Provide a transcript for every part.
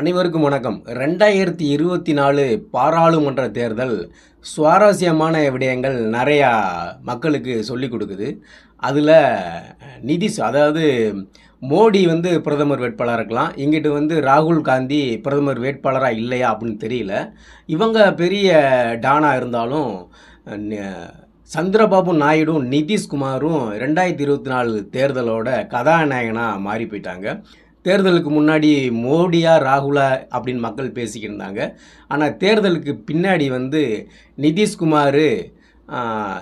அனைவருக்கும் வணக்கம். ரெண்டாயிரத்தி இருபத்தி நாலு பாராளுமன்ற தேர்தல் சுவாரஸ்யமான விடயங்கள் நிறையா மக்களுக்கு சொல்லிக் கொடுக்குது. அதில் நிதிஷ் அதாவது மோடி வந்து பிரதமர் வேட்பாளராக இருக்கலாம் இங்கிட்டு வந்து ராகுல் காந்தி பிரதமர் வேட்பாளராக இல்லையா அப்படின்னு தெரியல. இவங்க பெரிய டானாக இருந்தாலும் சந்திரபாபு நாயுடும் நிதிஷ்குமாரும் ரெண்டாயிரத்தி இருபத்தி நாலு தேர்தலோட கதாநாயகனாக மாறி போயிட்டாங்க. தேர்தலுக்கு முன்னாடி மோடியா ராகுலா அப்படின்னு மக்கள் பேசிக்கிட்டு இருந்தாங்க ஆனால் தேர்தலுக்கு பின்னாடி வந்து நிதிஷ்குமார்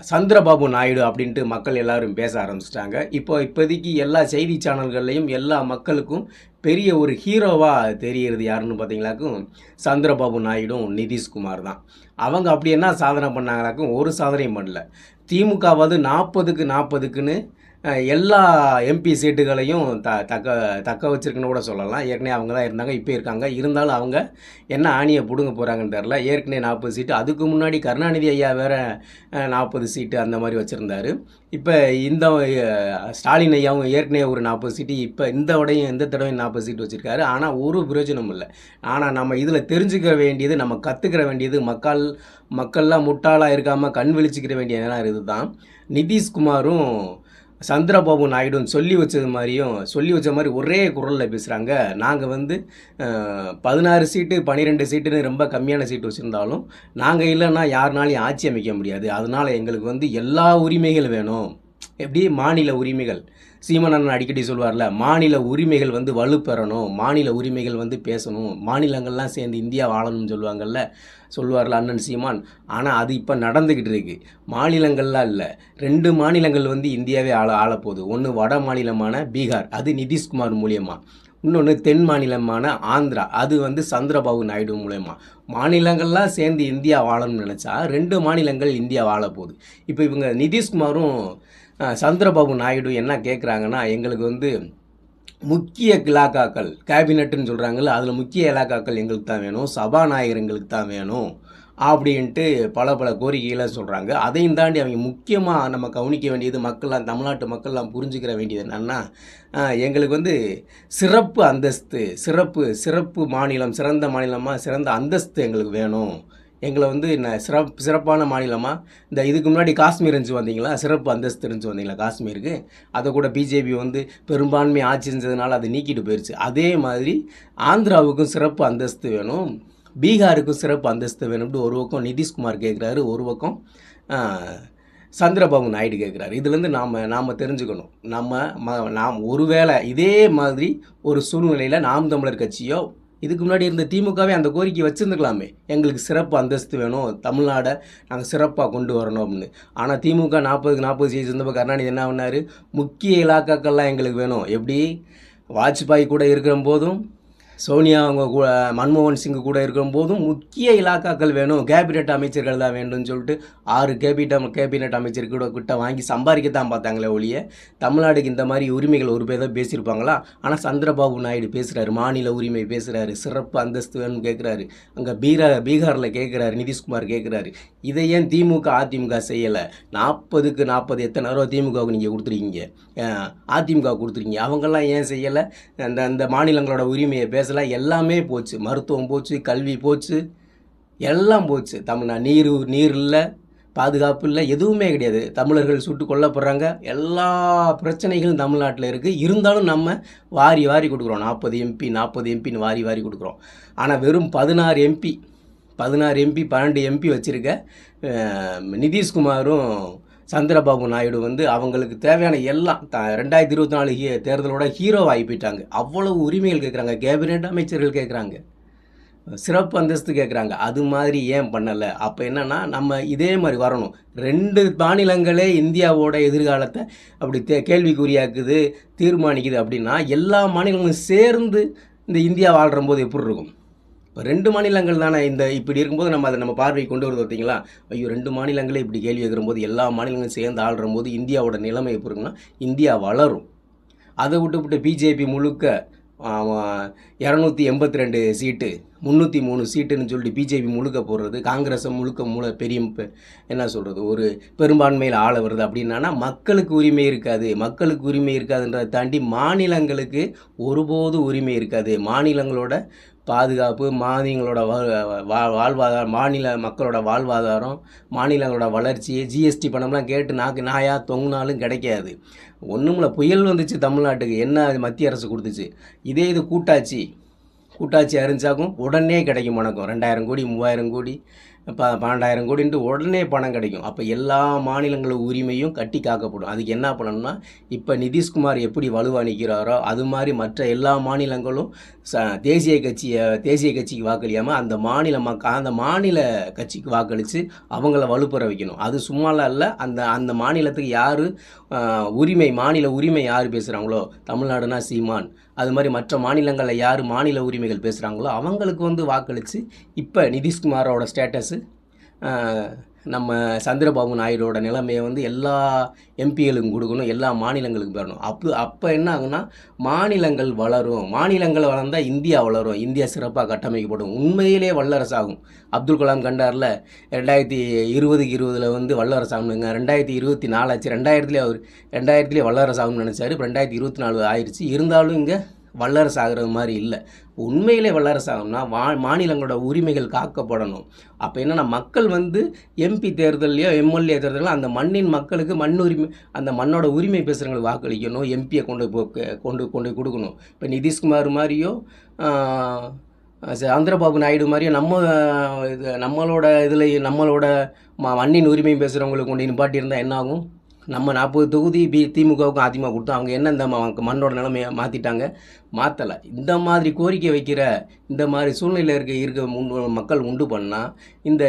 சந்திரபாபு நாயுடு அப்படின்ட்டு மக்கள் எல்லாரும் பேச ஆரம்பிச்சிட்டாங்க. இப்போ இப்போதைக்கு எல்லா செய்தி சேனல்கள்லையும் எல்லா மக்களுக்கும் பெரிய ஒரு ஹீரோவாக தெரிகிறது யாருன்னு பார்த்தீங்களாக்கும் சந்திரபாபு நாயுடும் நிதிஷ்குமார் தான். அவங்க அப்படி என்ன சாதனை பண்ணாங்களாக்கும் ஒரு சாதனையும் பண்ணல. திமுகவாவது நாற்பதுக்கு நாற்பதுக்குன்னு எல்லா எம்பி சீட்டுகளையும் த தக்க தக்க வச்சிருக்குன்னு கூட சொல்லலாம். ஏற்கனவே அவங்க தான் இருந்தாங்க இப்போ இருக்காங்க. இருந்தாலும் அவங்க என்ன ஆணியை பிடுங்க போகிறாங்கன்னு தெரில ஏற்கனவே நாற்பது சீட்டு அதுக்கு முன்னாடி கருணாநிதி ஐயா வேறு நாற்பது சீட்டு அந்த மாதிரி வச்சுருந்தாரு. இப்போ இந்த ஸ்டாலின் ஐயாவும் ஏற்கனவே ஒரு நாற்பது சீட்டு இப்போ இந்த உடையும் எந்த தடவையும் நாற்பது சீட்டு வச்சுருக்காரு. ஆனால் ஒரு பிரயோஜனம் இல்லை. ஆனால் நம்ம இதில் தெரிஞ்சுக்க வேண்டியது நம்ம கற்றுக்கிற வேண்டியது மக்கள் மக்கள்லாம் முட்டாளாக இருக்காமல் கண் விழிச்சிக்கிற வேண்டிய நேரம் இதுதான். நிதிஷ்குமாரும் சந்திரபாபு நாயுடும் சொல்லி வச்சது மாதிரியும் சொல்லி வச்ச மாதிரி ஒரே குரலில் பேசுகிறாங்க நாங்கள் வந்து பதினாறு சீட்டு பன்னிரெண்டு சீட்டுன்னு ரொம்ப கம்மியான சீட்டு வச்சுருந்தாலும் நாங்கள் இல்லைன்னா யாருனாலையும் ஆட்சி அமைக்க முடியாது. அதனால் எங்களுக்கு வந்து எல்லா உரிமைகள் வேணும். எப்படி? மாநில உரிமைகள். சீமன் அண்ணன் அடிக்கடி சொல்லுவார்ல மாநில உரிமைகள் வந்து வலுப்பெறணும் மாநில உரிமைகள் வந்து பேசணும் மாநிலங்கள்லாம் சேர்ந்து இந்தியா வாழணும்னு சொல்லுவாங்கல்ல சொல்லுவார்ல அண்ணன் சீமான். ஆனால் அது இப்போ நடந்துக்கிட்டு இருக்கு. மாநிலங்கள்லாம் இல்லை. ரெண்டு மாநிலங்கள் வந்து இந்தியாவே ஆள ஆளப்போகுது. ஒன்று வட மாநிலமான பீகார் அது நிதிஷ்குமார் மூலியமா. இன்னொன்று தென் மாநிலமான ஆந்திரா அது வந்து சந்திரபாபு நாயுடு மூலயமா. மாநிலங்கள்லாம் சேர்ந்து இந்தியா வாழணும்னு நினச்சா ரெண்டு மாநிலங்கள் இந்தியா வாழப்போகுது. இப்போ இவங்க நிதிஷ்குமாரும் சந்திரபாபு நாயுடு என்ன கேட்குறாங்கன்னா எங்களுக்கு வந்து முக்கிய இலாக்காக்கள் கேபினட்டுன்னு சொல்கிறாங்கல்ல அதில் முக்கிய இலாக்காக்கள் எங்களுக்கு தான் வேணும் சபாநாயகர் எங்களுக்கு தான் வேணும் அப்படின்ட்டு பல பல கோரிக்கைகளை சொல்கிறாங்க அதையும் தாண்டி அவங்க முக்கியமாக நம்ம கவனிக்க வேண்டியது மக்கள்லாம் தமிழ்நாட்டு மக்கள்லாம் புரிஞ்சுக்கிற வேண்டியது என்னென்னா எங்களுக்கு வந்து சிறப்பு அந்தஸ்து சிறப்பு சிறப்பு மாநிலம் சிறந்த மாநிலமாக சிறந்த அந்தஸ்து எங்களுக்கு வேணும். எங்களை வந்து என்ன சிறப் சிறப்பான மாநிலமாக இந்த இதுக்கு முன்னாடி காஷ்மீர் இருந்துச்சு வந்தீங்களா சிறப்பு அந்தஸ்து இருந்துச்சு வந்தீங்களா காஷ்மீருக்கு? அதை கூட பிஜேபி வந்து பெரும்பான்மை ஆட்சி செஞ்சதுனால அதை நீக்கிட்டு போயிடுச்சு அதே மாதிரி ஆந்திராவுக்கும் சிறப்பு அந்தஸ்து வேணும் பீகாருக்கும் சிறப்பு அந்தஸ்து வேணும்னு ஒரு பக்கம் நிதிஷ்குமார் கேட்குறாரு ஒரு பக்கம் சந்திரபாபு நாயுடு கேட்குறாரு இதுலேருந்து நாம் நாம் தெரிஞ்சுக்கணும். நம்ம ம நாம் ஒருவேளை இதே மாதிரி ஒரு சூழ்நிலையில் நாம் தமிழர் கட்சியோ இதுக்கு முன்னாடி இருந்த திமுகவே அந்த கோரிக்கை வச்சுருந்துக்கலாமே. எங்களுக்கு சிறப்பு அந்தஸ்து வேணும். தமிழ்நாடை நாங்கள் சிறப்பாக கொண்டு வரணும் அப்படின்னு. ஆனால் திமுக நாற்பதுக்கு நாற்பது சீட் இருந்தப்போ கருணாநிதி என்ன பண்ணார்? முக்கிய இலாக்காக்கள்லாம் எங்களுக்கு வேணும். எப்படி? வாஜ்பாய் கூட இருக்கிற போதும் சோனியா அவங்க கூட மன்மோகன் சிங் கூட இருக்கும்போதும் போதும் முக்கிய இலாக்காக்கள் வேணும். கேபினெட் அமைச்சர்கள் தான் வேண்டும்னு சொல்லிட்டு ஆறு கேபினட் கேபினெட் அமைச்சர்கள் கிட்ட வாங்கி சம்பாதிக்க தான் பார்த்தாங்களே ஒழிய தமிழ்நாடுக்கு இந்த மாதிரி உரிமைகள் ஒரு பேர் தான் பேசியிருப்பாங்களா? ஆனால் சந்திரபாபு நாயுடு பேசுகிறாரு மாநில உரிமை பேசுகிறாரு சிறப்பு அந்தஸ்து வேணும்னு கேட்குறாரு அங்கே பீரா பீகாரில் கேட்குறாரு நிதிஷ்குமார் கேட்குறாரு இதை ஏன் திமுக அதிமுக செய்யலை? நாற்பதுக்கு நாற்பது எத்தனை ரூபா திமுகவுக்கு நீங்கள் கொடுத்துருக்கீங்க? அதிமுக கொடுத்துருக்கீங்க. அவங்கெல்லாம் ஏன் செய்யலை? அந்த அந்த மாநிலங்களோட உரிமையை பேசலை எல்லாமே போச்சு. மருத்துவம் போச்சு கல்வி போச்சு எல்லாம் போச்சு. தமிழ்நா நீர் நீர் இல்லை பாதுகாப்பு இல்லை எதுவுமே கிடையாது. தமிழர்கள் சுட்டு கொல்லப்படுறாங்க. எல்லா பிரச்சனைகளும் தமிழ்நாட்டில் இருக்குது இருந்தாலும் நம்ம வாரி வாரி கொடுக்குறோம். நாற்பது எம்பி நாற்பது எம்பின்னு வாரி வாரி கொடுக்குறோம். ஆனால் வெறும் பதினாறு எம்பி பதினாறு எம்பி பன்னெண்டு எம்பி வச்சுருக்க நிதிஷ்குமாரும் சந்திரபாபு நாயுடு வந்து அவங்களுக்கு தேவையான எல்லாம் த ரெண்டாயிரத்தி இருபத்தி நாலு ஹீ தேர்தலோட ஹீரோ ஆகி போயிட்டாங்க அவ்வளவு உரிமைகள் கேட்குறாங்க கேபினெட் அமைச்சர்கள் கேட்குறாங்க சிறப்பு அந்தஸ்து கேட்குறாங்க அது மாதிரி ஏன் பண்ணலை? அப்போ என்னன்னா நம்ம இதே மாதிரி வரணும். ரெண்டு மாநிலங்களே இந்தியாவோட எதிர்காலத்தை அப்படி தே கேள்விக்குறியாக்குது தீர்மானிக்குது அப்படின்னா எல்லா மாநிலங்களும் சேர்ந்து இந்த இந்தியா வாழ்கிற போது எப்படி இருக்கும்? இப்போ ரெண்டு மாநிலங்கள் தானே இந்த இப்படி இருக்கும்போது நம்ம அதை நம்ம பார்வை கொண்டு வருது பார்த்தீங்களா? ஐயோ ரெண்டு மாநிலங்களே இப்படி கேள்வி கேட்குற போது எல்லா மாநிலங்களும் சேர்ந்து ஆள்ற போது இந்தியாவோட நிலைமை எப்படி இருக்குன்னா இந்தியா வளரும். அதை விட்டு விட்டு பிஜேபி முழுக்க இரநூத்தி எண்பத்தி ரெண்டு சீட்டு முந்நூற்றி மூணு சீட்டுன்னு சொல்லிட்டு பிஜேபி முழுக்க போடுறது காங்கிரஸை முழுக்க மூல பெரிய என்ன சொல்கிறது ஒரு பெரும்பான்மையில் ஆள வருது அப்படின்னா மக்களுக்கு உரிமை இருக்காது. மக்களுக்கு உரிமை இருக்காதுன்றதை தாண்டி மாநிலங்களுக்கு ஒருபோது உரிமை இருக்காது. மாநிலங்களோட பாதுகாப்பு மாநிலங்களோட வாழ்வாதாரம் மாநில மக்களோட வாழ்வாதாரம் மாநிலங்களோட வளர்ச்சி ஜிஎஸ்டி பணம்லாம் கேட்டு நாக்கு நாயா தொங்கினாலும் கிடைக்காது. ஒன்றுமில்ல புயல் வந்துச்சு தமிழ்நாட்டுக்கு என்ன அது மத்திய அரசு கொடுத்துச்சு? இதே இது கூட்டாட்சி கூட்டாட்சி அறிஞ்சாக்கும் உடனே கிடைக்கும் வணக்கம். ரெண்டாயிரம் கோடி மூவாயிரம் கோடி ப பன்னெண்டாயிரம் கோடின்ட்டு உடனே பணம் கிடைக்கும். அப்போ எல்லா மாநிலங்கள உரிமையும் கட்டி காக்கப்படும். அதுக்கு என்ன பண்ணணும்னா இப்போ நிதிஷ்குமார் எப்படி வலுவாக நிற்கிறாரோ அது மாதிரி மற்ற எல்லா மாநிலங்களும் ச தேசிய கட்சியை தேசிய கட்சிக்கு வாக்களியாமல் அந்த மாநில மக்க அந்த மாநில கட்சிக்கு வாக்களித்து அவங்கள வலுப்புற வைக்கணும். அது சும்மாலாம் இல்லை. அந்த அந்த மாநிலத்துக்கு யார் உரிமை மாநில உரிமை யார் பேசுகிறாங்களோ தமிழ்நாடுனா சீமான். அது மாதிரி மற்ற மாநிலங்களில் யார் மாநில உரிமை உரிமைகள் பேசுகிறாங்களோ அவங்களுக்கு வந்து வாக்களித்து இப்போ நிதிஷ்குமாரோட ஸ்டேட்டஸு நம்ம சந்திரபாபு நாயுடோட நிலைமையை வந்து எல்லா எம்பிகளுக்கும் கொடுக்கணும் எல்லா மாநிலங்களுக்கும் பெறணும். அப்போ அப்போ என்ன ஆகுனா மாநிலங்கள் வளரும். மாநிலங்கள் வளர்ந்தால் இந்தியா வளரும். இந்தியா சிறப்பாக கட்டமைக்கப்படும். உண்மையிலே வல்லரசு ஆகும் அப்துல் கலாம் கண்டாரில் ரெண்டாயிரத்தி இருபதுக்கு இருபதில் வந்து வல்லரசு ஆகணுங்க ரெண்டாயிரத்தி இருபத்தி நாலாச்சு ரெண்டாயிரத்துலேயே அவர் ரெண்டாயிரத்துலேயே வல்லரசு ஆகணும்னு நினச்சாரு. இப்போ ரெண்டாயிரத்தி இருபத்தி நாலு ஆயிடுச்சு இருந்தாலும் இங்கே வல்லரசு ஆகிறது மாதிரி இல்லை. உண்மையிலே வல்லரசு ஆகணும்னா வா மாநிலங்களோட உரிமைகள் காக்கப்படணும். அப்போ என்னென்னா மக்கள் வந்து எம்பி தேர்தல்லையோ எம்எல்ஏ தேர்தலோ அந்த மண்ணின் மக்களுக்கு மண் உரிமை அந்த மண்ணோட உரிமை பேசுகிறவங்களுக்கு வாக்களிக்கணும் எம்பியை கொண்டு போ கொண்டு கொண்டு போய் கொடுக்கணும். இப்போ நிதிஷ்குமார் மாதிரியோ சந்திரபாபு நாயுடு மாதிரியும் நம்ம இது நம்மளோட இதில் நம்மளோட ம மண்ணின் உரிமை பேசுகிறவங்களுக்கு கொண்டு நிப்பாட்டியிருந்தால் என்ன ஆகும்? நம்ம நாற்பது தொகுதி பி திமுகவுக்கும் அதிமுக கொடுத்தோம். அவங்க என்ன இந்த மண்ணோட நிலைமையை மாற்றிட்டாங்க மாற்றலை இந்த மாதிரி கோரிக்கை வைக்கிற இந்த மாதிரி சூழ்நிலை இருக்க இருக்க முன் மக்கள் உண்டு பண்ணால் இந்த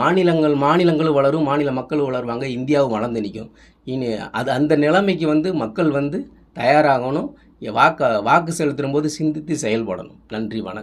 மாநிலங்கள் மாநிலங்களும் வளரும் மாநில மக்களும் வளருவாங்க இந்தியாவும் வளர்ந்து நிற்கும் இனி அது அந்த நிலைமைக்கு வந்து மக்கள் வந்து தயாராகணும். வாக்க வாக்கு செலுத்தும் போது சிந்தித்து செயல்படணும். நன்றி வணக்கம்.